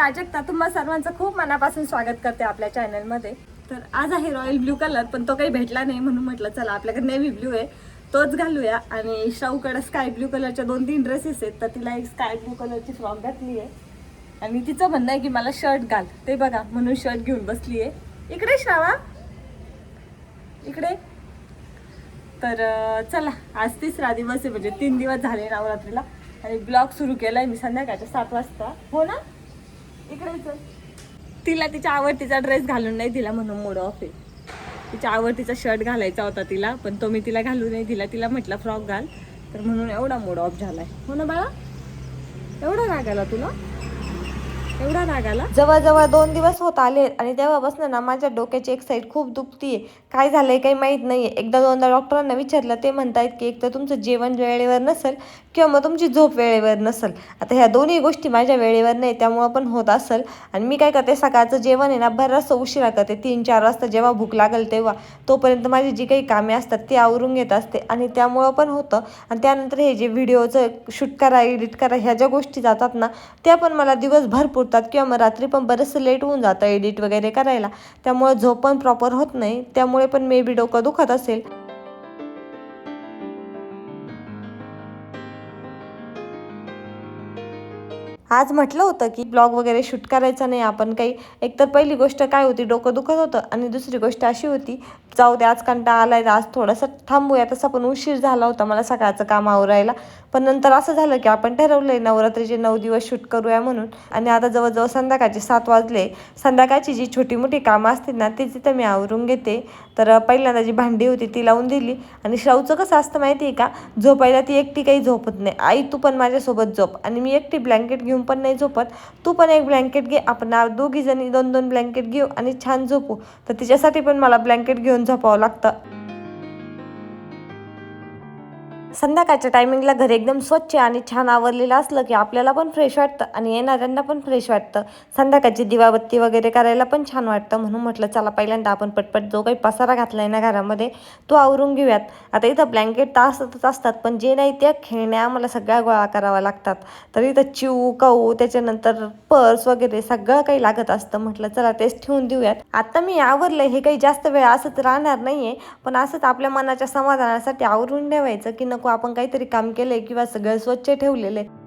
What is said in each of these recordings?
प्राजक्ता तुम्हा सर्वांचं खूप मनापासून स्वागत करते आपल्या चॅनलमध्ये. तर आज आहे रॉयल ब्ल्यू कलर पण तो काही भेटला नाही म्हणून म्हटलं चला आपल्याकडे नेव्ही ब्ल्यू आहे तोच घालूया. आणि शाहूकडे स्काय ब्ल्यू कलरच्या दोन तीन ड्रेसेस आहेत तर तिला एक स्काय ब्ल्यू कलरची फ्रॉक घातली आहे. आणि तिचं म्हणणं आहे की मला शर्ट घाल. ते बघा म्हणून शर्ट घेऊन बसली आहे. इकडे श्रावा इकडे. तर चला आज तिसरा दिवस आहे म्हणजे तीन दिवस झाले नवरात्रीला. आणि ब्लॉग सुरू केलाय मी संध्याकाळच्या सात वाजता. हो ना? इकडे चल. तिला तिच्या आवडतीचा ड्रेस घालून नाही दिला म्हणून मूड ऑफ आहे. तिच्या आवडतीचा शर्ट घालायचा होता तिला पण तो मी तिला घालू नाही. दिला तिला म्हटलं फ्रॉक घाल. तर म्हणून एवढा मूड ऑफ झालाय. हो ना बाळा? एवढा राग आला तुला? एवढा राग आला? जवळजवळ दोन दिवस होत आले आणि तेव्हापासून ना माझ्या डोक्याची एक साईड खूप दुखतीये. काय झालंय काही माहीत नाहीये. एकदा दोनदा डॉक्टरांना विचारलं ते म्हणतायत की एक तर तुमचं जेवण वेळेवर नसेल किंवा मग तुमची झोप वेळेवर नसेल. आता ह्या दोन्ही गोष्टी माझ्या वेळेवर नाही त्यामुळं पण होत असेल. आणि मी काय करते सकाळचं जेवण आहे ना बरंचसं उशिरा करते. तीन चार वाजता जेव्हा भूक लागेल तेव्हा. तोपर्यंत माझी जी काही कामे असतात ती आवरून घेत असते. आणि त्यामुळं पण होतं. आणि त्यानंतर हे जे व्हिडिओचं शूट करा एडिट करा ह्या ज्या गोष्टी जातात ना त्या पण मला दिवसभर पुरतात किंवा मग रात्री पण बरंचसं लेट होऊन जातं एडिट वगैरे करायला. त्यामुळे झोप पण प्रॉपर होत नाही. त्यामुळे पण मे बी डोकं दुखत असेल. आज म्हटलं होतं की ब्लॉग वगैरे शूट करायचा नाही. आपण काही एकतर पहिली गोष्ट काय होती डोकं दुखत होतं आणि दुसरी गोष्ट अशी होती जाऊ दे आज कंटाळा आलाय आज थोडंसं थांबूया. तसा पण उशीर झाला होता मला सकाळचं काम आवरायला. पण नंतर असं झालं की आपण ठरवलंय नवरात्रीचे नऊ दिवस शूट करूया म्हणून. आणि आता जवळजवळ संध्याकाळचे सात वाजले. संध्याकाळची जी छोटी मोठी कामं असतील ना ती तिथं मी आवरून घेते. तर पहिल्यांदा जी भांडी होती ती लावून दिली. आणि श्राऊचं कसं असतं माहिती आहे का? झोपायला ती एकटी काही झोपत नाही. आई तू पण माझ्यासोबत झोप. आणि मी एकटी ब्लँकेट घेऊन पण नाही झोपत. तू पण एक ब्लँकेट घे. आपण दोघीजणी दोघी जणी दोन दोन ब्लँकेट घेऊ आणि छान झोपू. तर तिच्यासाठी पण मला ब्लँकेट घेऊन झोपावं लागतं. संध्याकाळच्या टायमिंगला घर एकदम स्वच्छ आणि छान आवरलेलं असलं की आपल्याला पण फ्रेश वाटतं आणि येणाऱ्यांना पण फ्रेश वाटतं. संध्याकाळची दिवाबत्ती वगैरे करायला पण छान वाटतं म्हणून म्हटलं चला पहिल्यांदा आपण पटपट जो काही पसारा घातला आहे ना घरामध्ये तो आवरून घेऊयात. आता इथं ब्लँकेट तर असतच असतात पण जे नाही त्या खेळण्या आम्हाला सगळ्या गोळा कराव्या लागतात. तर इथं चिव कऊ त्याच्यानंतर पर्स वगैरे सगळं काही लागत असतं. म्हटलं चला तेच ठेवून देऊयात. आता मी आवरलं हे काही जास्त वेळ असंच राहणार नाही आहे पण असंच आपल्या मनाच्या समाधानासाठी आवरून ठेवायचं की नको आपण काहीतरी काम केलंय किंवा सगळं स्वच्छ ठेवलेलं आहे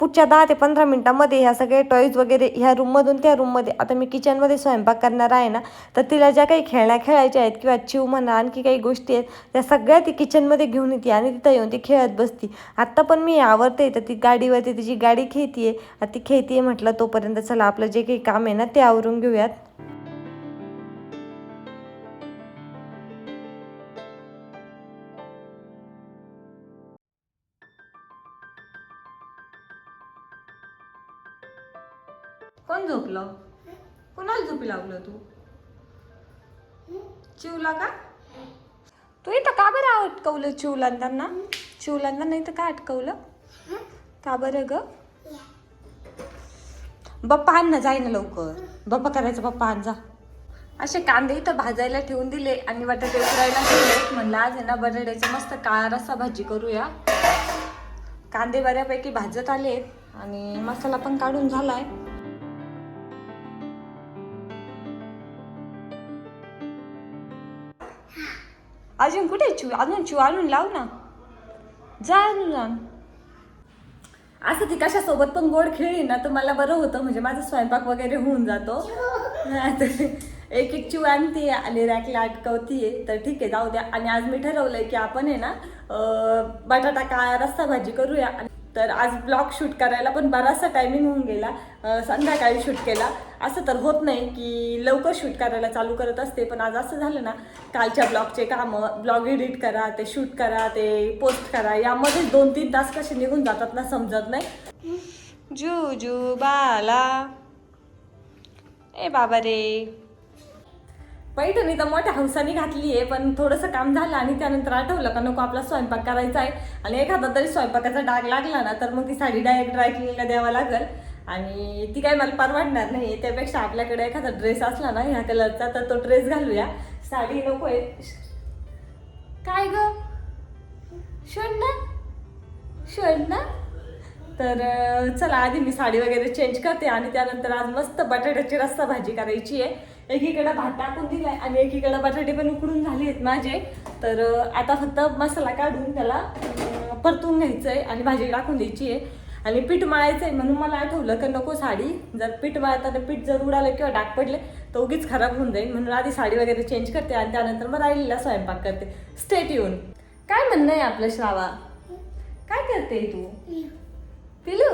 पुढच्या दहा ते पंधरा मिनिटामध्ये ह्या सगळे टॉईज वगैरे ह्या रूममधून त्या रूममध्ये आता मी किचनमध्ये स्वयंपाक करणार आहे ना तर तिला ज्या काही खेळण्या खेळायच्या आहेत किंवा चिव म्हणा आणखी काही गोष्टी आहेत त्या सगळ्या ती किचनमध्ये घेऊन येते आणि तिथं येऊन ती खेळत बसती. आत्ता पण मी आवडते तर ती गाडीवरती तिची गाडी खेळतीये आहे ती खेळतीये म्हटलं तोपर्यंत चला आपलं जे काही काम आहे ना ते आवरून घेऊयात. कोण झोपलं? कोणाला झोपी लावलं तू? चिवला का? तू इथं का बरं अटकवलं चिवलांदांना चिवलांदा नाही तर का अटकवलं? का बरं ग? बाप्पा आण ना जाई ना लवकर. बाप्पा करायचं बाप्पा आण जा. असे कांदे इथं भाजायला ठेवून दिले आणि बटाटे उकडायला ठेवले. म्हणलं आज आहे ना बटाट्याचं मस्त काळा रस्सा भाजी करूया. कांदे बऱ्यापैकी भाजत आलेत आणि मसाला पण काढून झालाय. अजून कुठे चू अजून चू आणून लाव ना. जा आणून जाऊन असं ती कशासोबत पण गोड खेळली ना तर मला बरं होतं. म्हणजे माझा स्वयंपाक वगैरे होऊन जातो. एक एक चिव आणते आणि रॅकला अटकवतीये. तर ठीक आहे जाऊ द्या. आणि आज मी ठरवलंय की आपण आहे ना बटाटा का रस्सा भाजी करूया. आणि तर आज ब्लॉग शूट करायला पण बराचसा टायमिंग होऊन गेला. संध्याकाळी शूट केला. असं तर होत नाही की लवकर शूट करायला चालू करत असते पण आज असं झालं ना कालच्या ब्लॉगचे कामं ब्लॉग एडिट करा ते शूट करा ते पोस्ट करा यामध्ये दोन तीन तास कसे निघून जातात ना समजत नाही. जू जू बाला. ए बाबा रे. पैठणी तर मोठ्या हौसाने घातली आहे पण थोडंसं काम झालं आणि त्यानंतर आठवलं का नको आपला स्वयंपाक करायचा आहे. आणि एखादा तरी स्वयंपाकाचा डाग लागला ना तर मग ती साडी डायरेक्ट ड्राय क्लिनला द्यावा लागेल. आणि ती काय मला परवडणार नाही. त्यापेक्षा आपल्याकडे एखादा ड्रेस असला ना ह्या कलरचा तर तो ड्रेस घालूया. साडी नको आहे. काय ग? शोध ना? शुअर ना? तर चला आधी मी साडी वगैरे चेंज करते आणि त्यानंतर आज मस्त बटाट्याची रस्सा भाजी करायची आहे. एकीकडे भात टाकून दिलाय आणि एकीकडे बटाटे पण उकडून झाले आहेत माझे. तर आता फक्त मसाला काढून त्याला परतून घ्यायचं आहे आणि भाजी टाकून द्यायची आहे. आणि पीठ मळायचं आहे म्हणून मला आठवलं की नको साडी. जर पीठ मळताना पीठ जर उडालं किंवा डाग पडले तर उगीच खराब होऊन जाईल. म्हणून आधी साडी वगैरे चेंज करते आणि त्यानंतर मग राहिलेला स्वयंपाक करते. स्टेट येऊन काय म्हणणं आहे आपलं श्रावा? काय करते तू? पिलू?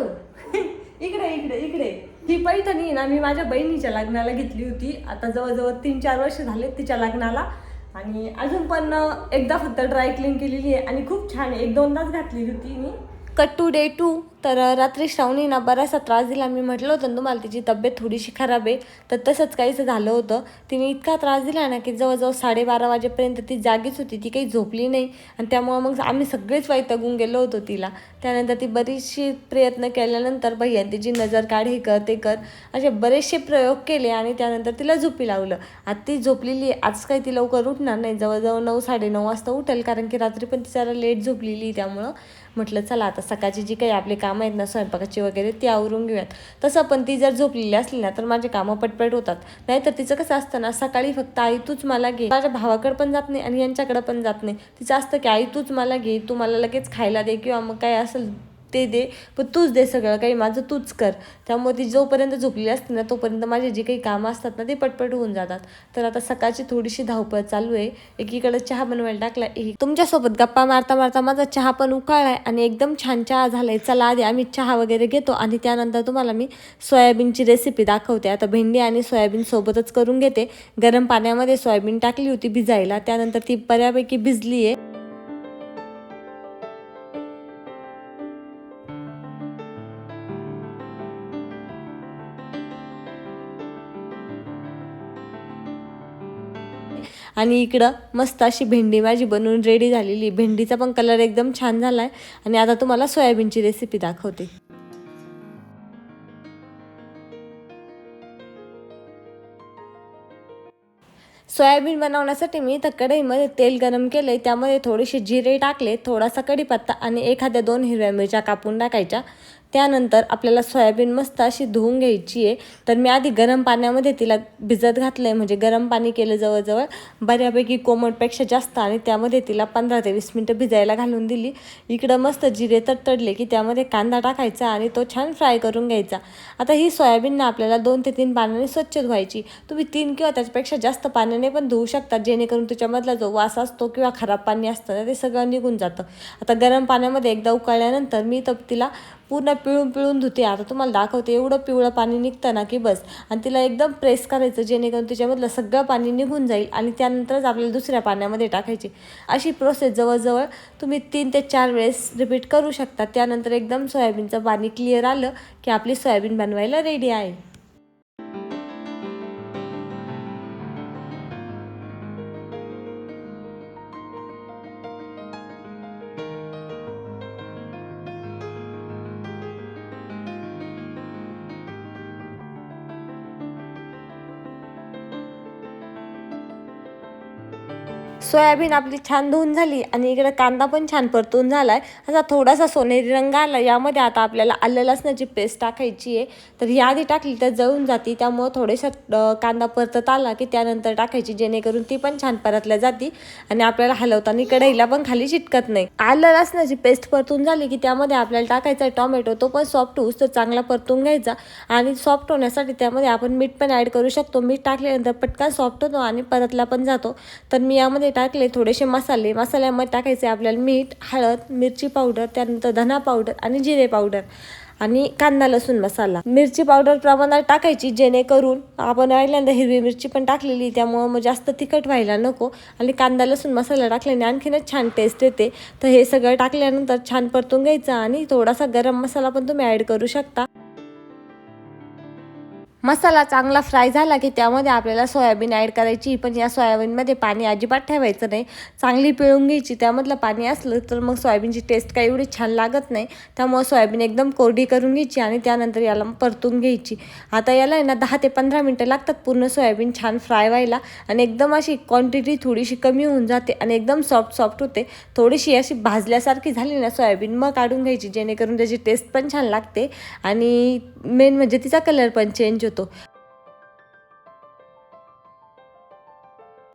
इकडे इकडे इकडे. ही पैठणी ना मी माझ्या बहिणीच्या लग्नाला घेतली होती. आता जवळजवळ तीन चार वर्ष झाले तिच्या लग्नाला. आणि अजून पण एकदा फक्त ड्राय क्लीन केलेली आहे. आणि खूप छान आहे. एक दोनदाच घातलेली होती मी. कट टू डे टू तर रात्री श्रावणीना बराचसा त्रास दिला. मी म्हटलं होतं ना तुम्हाला तिची तब्येत थोडीशी खराब आहे. तर तसंच काहीच झालं होतं. तिने इतका त्रास दिला ना की जवळजवळ साडेबारा वाजेपर्यंत ती जागीच होती. ती काही झोपली नाही. आणि त्यामुळं मग आम्ही सगळेच वैतागून गेलो होतो तिला. त्यानंतर ती बरीचशी प्रयत्न केल्यानंतर भैया तिची नजर काढ हे कर ते कर. असे बरेचसे प्रयोग केले आणि त्यानंतर तिला झोपी लावलं. आता ती झोपलेली आहे. आज काही ती लवकर उठणार नाही. जवळजवळ नऊ साडेनऊ वाजता उठेल. कारण की रात्री पण ती जरा लेट झोपलेली त्यामुळं. म्हटलं चला आता सकाळची जी काही आपली कामं आहेत ना स्वयंपाकाची वगैरे ती आवरून घेऊयात. तसं पण ती जर झोपलेली असली ना तर माझे कामं पटपट होतात. नाहीतर तिचं कसं असतं ना सकाळी फक्त आई तूच मला घे. माझ्या भावाकडे पण जात नाही आणि यांच्याकडे पण जात नाही. तिचं असतं की आई तूच मला घे तू मला लगेच खायला दे किंवा मग काय असेल ते दे पण तूच दे सगळं काही माझं तूच कर. त्यामुळे ती जोपर्यंत झोपलेली असते ना तोपर्यंत माझे जे काही कामं असतात ना ते पटपट होऊन जातात. तर आता सकाळची थोडीशी धावपळ चालू आहे. एकीकडे चहा बनवायला टाकला एक तुमच्यासोबत गप्पा मारता मारता माझा चहा पण उकाळलाय आणि एकदम छान चहा झालाय. चला आधी आम्ही चहा वगैरे घेतो आणि त्यानंतर तुम्हाला मी सोयाबीनची रेसिपी दाखवते. आता भेंडी आणि सोयाबीन सोबतच करून घेते. गरम पाण्यामध्ये सोयाबीन टाकली होती भिजायला. त्यानंतर ती बऱ्यापैकी भिजली आहे आणि इकडं मस्त अशी भेंडी माझी बनवून रेडी झालेली. भेंडीचा पण कलर एकदम छान झाला आहे आणि आता तुम्हाला सोयाबीनची रेसिपी दाखवते. सोयाबीन बनवण्यासाठी मी इथं कढईमध्ये तेल गरम केले त्यामध्ये थोडेसे जिरे टाकले थोडासा कढीपत्ता आणि एखाद्या दोन हिरव्या मिरच्या कापून टाकायच्या. त्यानंतर आपल्याला सोयाबीन मस्त अशी धुवून घ्यायची आहे. तर मी आधी गरम पाण्यामध्ये तिला भिजत घातलं आहे म्हणजे गरम पाणी केलं जवळजवळ बऱ्यापैकी कोमटपेक्षा जास्त आणि त्यामध्ये तिला पंधरा ते वीस मिनटं भिजायला घालून दिली. इकडं मस्त जिरे तडतडले की त्यामध्ये कांदा टाकायचा आणि तो छान फ्राय करून घ्यायचा. आता ही सोयाबीनना आपल्याला दोन ते तीन पाण्याने स्वच्छ धुवायची. तुम्ही तीन किंवा त्याच्यापेक्षा जास्त पाण्याने पण धुवू शकता जेणेकरून त्याच्यामधला जो वास असतो किंवा खराब पाणी असतं ना ते सगळं निघून जातं. आता गरम पाण्यामध्ये एकदा उकळल्यानंतर मी तर तिला पूर्ण पिळून पिळून धुते. आता तुम्हाला दाखवते एवढं पिवळं पाणी निघतं ना की बस. आणि तिला एकदम प्रेस करायचं जेणेकरून तिच्यामधलं सगळं पाणी निघून जाईल आणि त्यानंतरच आपल्याला दुसऱ्या पाण्यामध्ये टाकायची. अशी प्रोसेस जवळजवळ तुम्ही तीन ते चार वेळेस रिपीट करू शकता. त्यानंतर एकदम सोयाबीनचं पाणी क्लिअर आलं की आपली सोयाबीन बनवायला रेडी आहे. सोयाबीन आपली छान धुवून झाली आणि इकडे कांदा पण छान परतून झाला आहे असा थोडासा सोनेरी रंग आला. यामध्ये आता आपल्याला आलं लसणाची पेस्ट टाकायची आहे. तर ही आधी टाकली तर जळून जाती. त्यामुळं थोडेसा कांदा परतत आला की त्यानंतर टाकायची. जेणेकरून ती पण छान परतल्या जाती आणि आपल्याला हलवताना कढईला पण खाली चिटकत नाही. आलं लसणाची पेस्ट परतून झाली की त्यामध्ये आपल्याला टाकायचा टोमॅटो. तो पण सॉफ्ट होऊस तर चांगला परतून घ्यायचा आणि सॉफ्ट होण्यासाठी त्यामध्ये आपण मीठ पण ॲड करू शकतो. मीठ टाकल्यानंतर पटकन सॉफ्ट होतो आणि परतला पण जातो. तर मी यामध्ये टाकले थोडेसे मसाले. मसाल्यामध्ये टाकायचे आपल्याला मीठ हळद मिरची पावडर त्यानंतर धना पावडर आणि जिरे पावडर आणि कांदा लसूण मसाला. मिरची पावडर प्रमाणात टाकायची जेणेकरून आपण पहिल्यांदा हिरवी मिरची पण टाकलेली त्यामुळं मग जास्त तिखट व्हायला नको आणि कांदा लसूण मसाला टाकल्याने आणखीनच छान टेस्ट येते. तर हे सगळं टाकल्यानंतर छान परतून घ्यायचं आणि थोडासा गरम मसाला पण तुम्ही ॲड करू शकता. मसाला चांगला फ्राय झाला की त्यामध्ये आपल्याला सोयाबीन ॲड करायची. पण या सोयाबीनमध्ये पाणी अजिबात ठेवायचं नाही. चांगली पिळून घ्यायची. त्यामधलं पाणी असलं तर मग सोयाबीनची टेस्ट काही एवढी छान लागत नाही. त्यामुळं सोयाबीन एकदम कोरडी करून घ्यायची आणि त्यानंतर याला परतून घ्यायची. आता याला आहे ना दहा ते पंधरा मिनटं लागतात पूर्ण सोयाबीन छान फ्राय व्हायला. आणि एकदम अशी क्वांटिटी थोडीशी कमी होऊन जाते आणि एकदम सॉफ्ट सॉफ्ट होते. थोडीशी अशी भाजल्यासारखी झाली ना सोयाबीन मग काढून घ्यायची. जेणेकरून त्याची टेस्ट पण छान लागते. आणि मेन म्हणजे तिचा कलर पण चेंज होतो.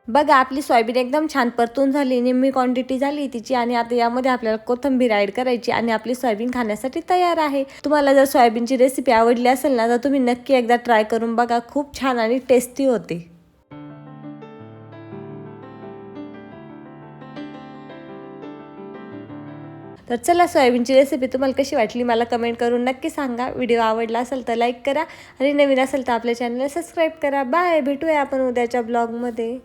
बघा आपली सोयाबीन एकदम छान परतून झाली निम्मी क्वांटिटी झाली तिची आणि आता यामध्ये आपल्याला कोथिंबीर ॲड करायची आणि आपली सोयाबीन खाण्यासाठी तयार आहे. तुम्हाला जर सोयाबीनची रेसिपी आवडली असेल ना तर तुम्ही नक्की एकदा ट्राय करून बघा. खूप छान आणि टेस्टी होते. तर चला सोयाबीनची रेसिपी तुम्हाला कशी वाटली मला कमेंट करून नक्की सांगा. व्हिडिओ आवडला असेल तर लाईक करा आणि नवीन असेल तर आपल्या चॅनलला सबस्क्राईब करा. बाय भेटूया आपण उद्याच्या ब्लॉगमध्ये